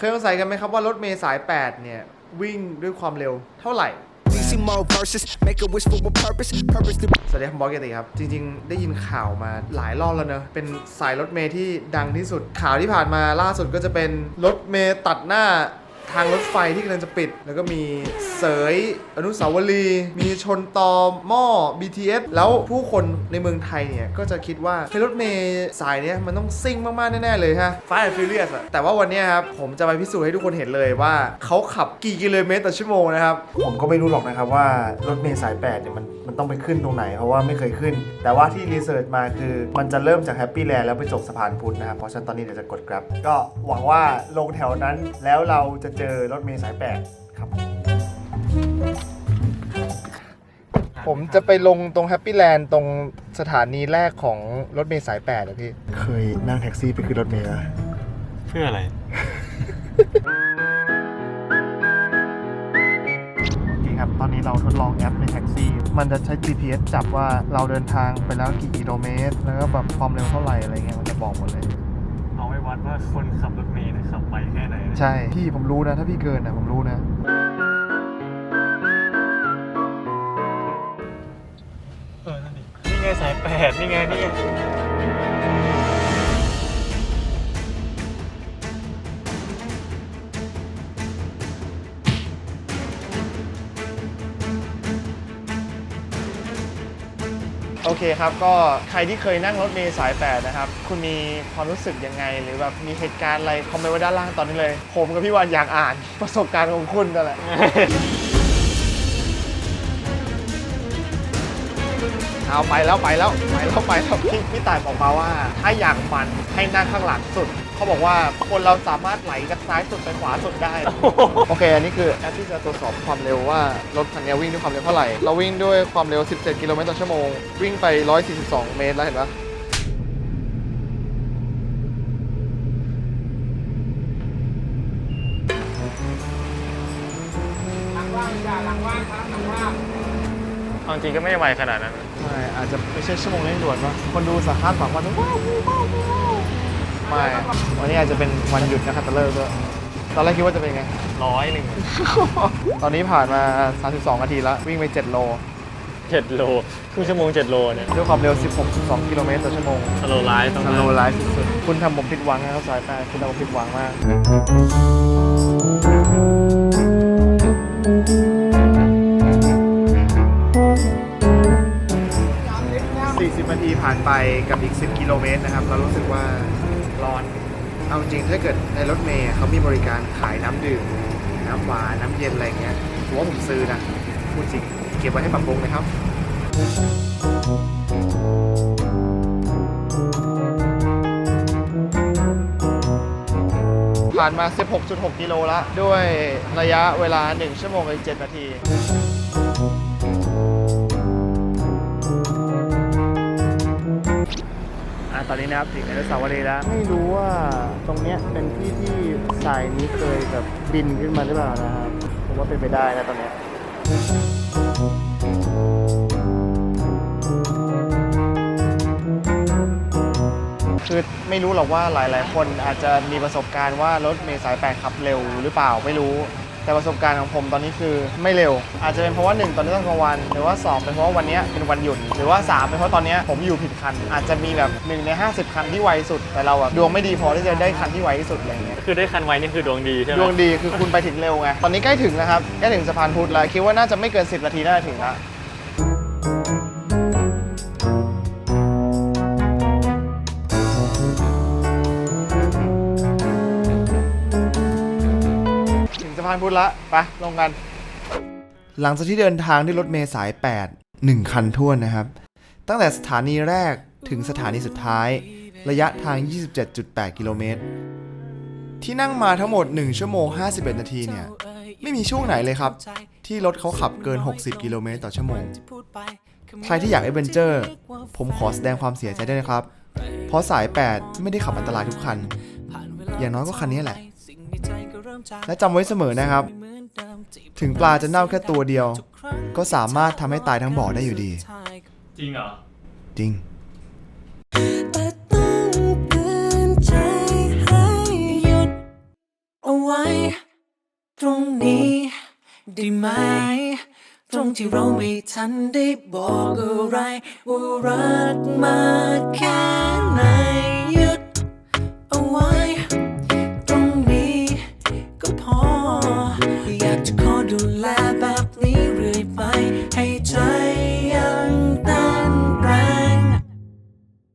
เคยสงสัยกันไหมครับว่ารถเมล์สาย 8 เนี่ย วิ่งด้วยความเร็วเท่าไหร่ DC more verses, make a wish for a purpose, purpose to สวัสดีครับผมบอสเกยรติครับ จริง ๆ ได้ยินข่าวมาหลายรอบแล้วเนอะเป็นสายรถเมล์ที่ดังที่สุดข่าวที่ผ่านมาล่าสุดก็จะเป็นรถเมล์ตัดหน้า ทางรถไฟที่กำลังจะปิด แล้วก็มีเสยอนุสาวรีย์มีชนตอหม้อ BTS แล้วผู้คนในเมืองไทยเนี่ย ก็จะคิดว่าเฮ้ยรถเมล์สายเนี้ยมันต้องซิ่งมาก ๆ แน่ ๆ เลยฮะ Fast and Furious อะแต่ว่าวันเนี้ยครับ ผมจะไปพิสูจน์ให้ทุกคนเห็นเลยว่าเขาขับกี่กิโลเมตรต่อชั่วโมงนะครับ ผมก็ไม่รู้หรอกนะครับว่ารถเมล์สาย8เนี่ยมันมันต้องไปขึ้นตรงไหน เพราะว่าไม่เคยขึ้น แต่ว่าที่รีเสิร์ชมาคือมันจะเริ่มจากแฮปปี้แลนด์แล้วไปจบสะพานพุทธนะครับเพราะฉะนั้นตอนนี้เดี๋ยวจะกด Grab ก็หวังว่าลงแถวนั้นแล้วเราจะเจอรถเมล์สาย8ครับ ผมจะไปลงตรงแฮปปี้แลนด์ตรงสถานีแรกของรถเมล์สาย8อะพี่ เคยนั่งแท็กซี่ไปขึ้นรถเมล์อะเพื่ออะไรจริงครับ ตอนนี้เราทดลองแอปในแท็กซี่ มันจะใช้ GPS จับว่าเราเดินทางไปแล้วกี่กิโลเมตร แล้วก็แบบความเร็วเท่าไหร่อะไรเงี้ย มันจะบอกหมดเลยเอาไว้วัดว่าคนขับรถเมล์เนะขับไปแค่ไหนนะใช่ พี่ผมรู้นะ ถ้าพี่เกินนะผมรู้นะ เออนั่นดินี่ไงสายแปดนี่ไงนี่ไง โอเคครับก็ใครที่เคยนั่งรถเมล์สาย8นะครับคุณมีความรู้สึกยังไง หรือแบบมีเหตุการณ์อะไรคอมเมนต์ไว้ด้านล่างตอนนี้เลย ผมกับพี่วันอยากอ่านประสบการณ์ของคุณกันแหละ เอาไปแล้วไปแล้วไปแล้วไปแล้วพี่พี่ต่ายบอกมาว่า ถ้าอยากมันให้นั่งข้างหลังสุด เขาบอกว่าคนเราสามารถไหลจากซ้ายสุดไปขวาสุดได้ โอเค อันนี้คือแอปที่จะตรวจสอบความเร็วว่ารถคันนี้วิ่งด้วยความเร็วเท่าไหร่ เราวิ่งด้วยความเร็ว 17 กิโลเมตรต่อชั่วโมง วิ่งไป 142 เมตรแล้วเห็นปะ เอาจริงก็ไม่ได้ไวขนาดนั้นใช่อาจจะไม่ใช่ชั่วโมงเร่งด่วนวะคนดูสาคาดหวังว่าจะว้าวว้าวว้าวไม่วันนี้อาจจะเป็นวันหยุดนะครับตะเลิกด้วยตอนแรกคิดว่าจะเป็นไง ร้อยหนึ่งตอนนี้ผ่านมา 32 นาทีแล้ว วิ่งไป 7 โล เจ็ดโลครึ่งชั่วโมงเจ็ดโลเนี่ยด้วยความเร็ว 16 12กิโลเมตรต่อชั่วโมงสโลไลฟ์ต้องสมาโลไลฟ์สุดๆ คุณทำผมผิดหวังนะครับสายแปดคุณทำผมผิดหวังมาก 40 นาทีผ่านไปกับอีก 10 กิโลเมตรนะครับ เรารู้สึกว่าร้อน เอาจริงถ้าเกิดในรถเมย์เขามีบริการขายน้ำดื่ม น้ำหวาน น้ำเย็นอะไรเงี้ยผมว่าผมซื้อนะ พูดจริง เก็บไว้ให้ปรับปรุงนะครับผ่านมา 16.6 กิโลละด้วยระยะเวลา 1 ชั่วโมงกับ7นาที ตอนนี้นะครับถึงอนุสาวรีย์แล้วไม่รู้ว่าตรงเนี้ยเป็นที่ที่สายนี้เคยแบบบินขึ้นมาหรือเปล่านะครับผมว่าเป็นไปได้นะตอนเนี้ยคือไม่รู้หรอกว่าหลาย ๆ คนอาจจะมีประสบการณ์ว่ารถเมล์สายแปดขับเร็วหรือเปล่าไม่รู้ แต่ประสบการณ์ของผมตอนนี้คือไม่เร็ว อาจจะเป็นเพราะว่า 1 ตอนนี้ต้องกลางวัน หรือว่า 2 เป็นเพราะว่าวันเนี้ยเป็นวันหยุด หรือว่า 3 เป็นเพราะตอนเนี้ยผมอยู่ผิดคัน อาจจะมีแบบ1ใน 50 คันที่ไวสุด แต่เราอะดวงไม่ดีพอที่จะได้คันที่ไวที่สุดอะไรอย่างเงี้ยคือได้คันไวนี่คือดวงดีใช่ไหมดวงดีคือคุณไปถึงเร็วไงตอนนี้ใกล้ถึงแล้วครับใกล้ถึงสะพานพุทธแล้วคิดว่าน่าจะไม่เกิน 10 นาทีน่าจะถึงแล้วถึงสะานพุทธละไปลงกัน หลังจากที่เดินทางด้วยรถเมล์สาย 8 1 คันทั่วนนะครับ ตั้งแต่สถานีแรกถึงสถานีสุดท้าย ระยะทาง 27.8 กิโลเมตร ที่นั่งมาทั้งหมด 1 ชั่วโมง 51 นาทีเนี่ย ไม่มีช่วงไหนเลยครับ ที่รถเขาขับเกิน 60 กิโลเมตรต่อชั่วโมง ใครที่อยากเอเวนเจอร์ ผมขอแสดงความเสียใจด้วยนะครับ เพราะสาย 8 ไม่ได้ขับอันตรายทุกคัน อย่างน้อยก็คันนี้แหละ และจำไว้เสมอนะครับ ถึงปลาจะเน่าแค่ตัวเดียว ก็สามารถทำให้ตายทั้งบ่อได้อยู่ดี จริงเหรอ จริง แต่ต้องเตือนใจให้หยุดเอาไว้ ตรงนี้ได้ไหม ตรงที่เราไม่ทันได้บอกอะไร ว่ารักมากแค่ไหน ตร